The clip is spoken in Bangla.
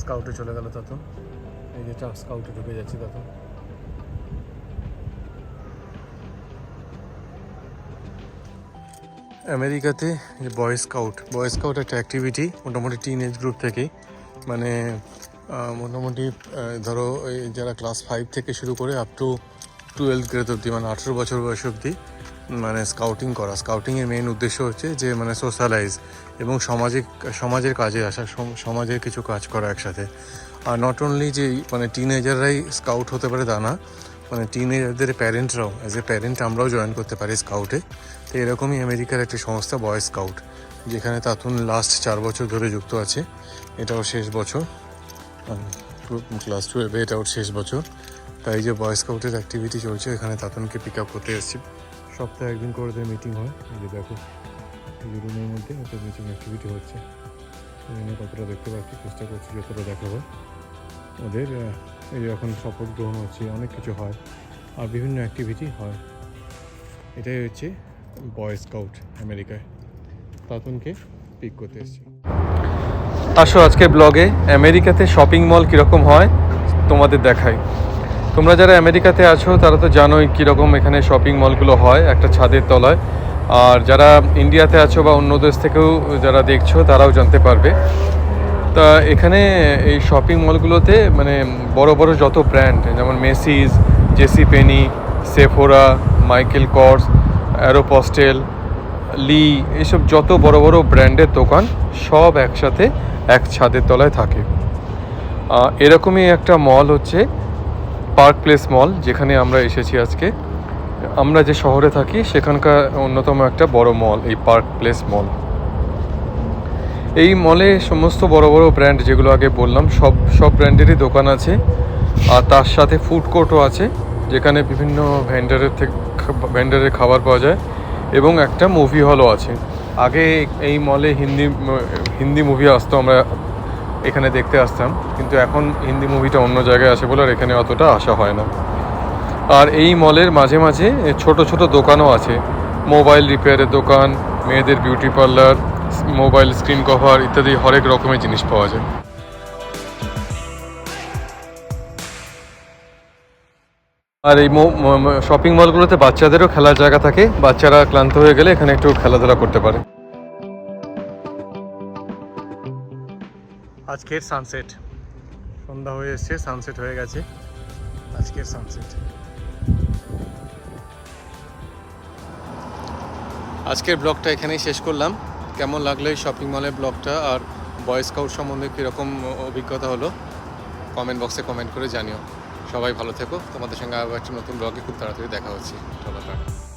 স্কাউটে চলে গেল তখন এই যে স্কাউটে ঢুকে যাচ্ছি তখন আমেরিকাতে যে বয় স্কাউট বয় স্কাউট একটা অ্যাক্টিভিটি মোটামুটি টিন এজ গ্রুপ থেকেই। মানে মোটামুটি ধরো যারা ক্লাস ফাইভ থেকে শুরু করে আপ টু টুয়েলভ গ্রেড অবধি মানে আঠেরো বছর বয়স অবধি মানে স্কাউটিং করা। স্কাউটিংয়ের মেন উদ্দেশ্য হচ্ছে যে মানে সোশ্যালাইজ এবং সামাজিক, সমাজের কাজে আসা সমাজের কিছু কাজ করা একসাথে। আর নট অনলি যে মানে টিনেজাররাই স্কাউট হতে পারে তা না মানে টিনেজারদের প্যারেন্টরাও অ্যাজ এ প্যারেন্ট আমরাও জয়েন করতে পারি স্কাউটে তো এরকমই আমেরিকার একটি সংস্থা বয় স্কাউট যেখানে তাতুন লাস্ট চার বছর ধরে যুক্ত আছে। এটাও শেষ বছর। ক্লাস টুয়েলভে এটাও শেষ বছর। তাই যে বয় স্কাউটের অ্যাক্টিভিটি চলছে, এখানে তাতুনকে পিক আপ করতে এসেছি। সপ্তাহে একদিন করে ওদের মিটিং হয়। এই যে দেখো, এই রুমের মধ্যে ওদের মিটিং অ্যাক্টিভিটি হচ্ছে। এখানে কতটা দেখতে পাচ্ছি, চেষ্টা করছি যতটা দেখাবো। ওদের এই এখন শপথ গ্রহণ হচ্ছে, অনেক কিছু হয়, আর বিভিন্ন অ্যাক্টিভিটি হয়। এটাই হচ্ছে বয় স্কাউট আমেরিকায় তাতনকে পিক করতে এসেছি। আসো আজকে ব্লগে আমেরিকাতে শপিং মল কীরকম হয়, তোমাদের দেখাই। তোমরা যারা আমেরিকাতে আছো, তারা তো জানোই কীরকম এখানে শপিং মলগুলো হয়, একটা ছাদের তলায়। আর যারা ইন্ডিয়াতে আছো বা অন্য দেশ থেকেও যারা দেখছ, তারাও জানতে পারবে। তা এখানে এই শপিং মলগুলোতে মানে বড় বড় যত ব্র্যান্ড যেমন Macy's JC Penney Sephora Michael Kors Aeropostale Lee এইসব যত বড় বড় ব্র্যান্ডের দোকান, সব একসাথে এক ছাদের তলায় থাকে। এরকমই একটা মল হচ্ছে। পার্ক প্লেস মল যেখানে আমরা এসেছি আজকে। আমরা যে শহরে থাকি, সেখানকার অন্যতম একটা বড় মল এই পার্ক প্লেস মল এই মলে সমস্ত বড় বড় ব্র্যান্ড যেগুলো আগে বললাম, সব সব ব্র্যান্ডেরই দোকান আছে। আর তার সাথে ফুড কোর্টও আছে, যেখানে বিভিন্ন ভেন্ডারের থেকে ভেন্ডারের খাবার পাওয়া যায়। এবং একটা মুভি হলও আছে। আগে এই মলে হিন্দি হিন্দি মুভি আসতো, আমরা এখানে দেখতে আসতাম, কিন্তু এখন হিন্দি মুভিটা অন্য জায়গায় আসে বলে আর এখানে অতটা আসা হয় না। আর এই মলের মাঝে মাঝে ছোট ছোট দোকানও আছে। মোবাইল রিপেয়ারের দোকান, মেয়েদের beauty parlour, mobile screen cover ইত্যাদি হরেক রকমের জিনিস পাওয়া যায়। আর এই শপিং মলগুলোতে বাচ্চাদেরও খেলার জায়গা থাকে। বাচ্চারা ক্লান্ত হয়ে গেলে এখানে একটু খেলাধুলা করতে পারে। আজকের সানসেট সন্ধ্যা হয়ে এসছে সানসেট হয়ে গেছে। আজকের সানসেট আজকের ব্লগটা এখানেই শেষ করলাম। কেমন লাগল এই শপিং মলের ব্লগটা? আর বয় স্কাউট সম্বন্ধে কীরকম অভিজ্ঞতা হলো? কমেন্ট বক্সে কমেন্ট করে জানিও। সবাই ভালো থেকো। তোমাদের সঙ্গে আবার একটা নতুন ব্লগে খুব তাড়াতাড়ি দেখা হচ্ছে। চলো, টাটা।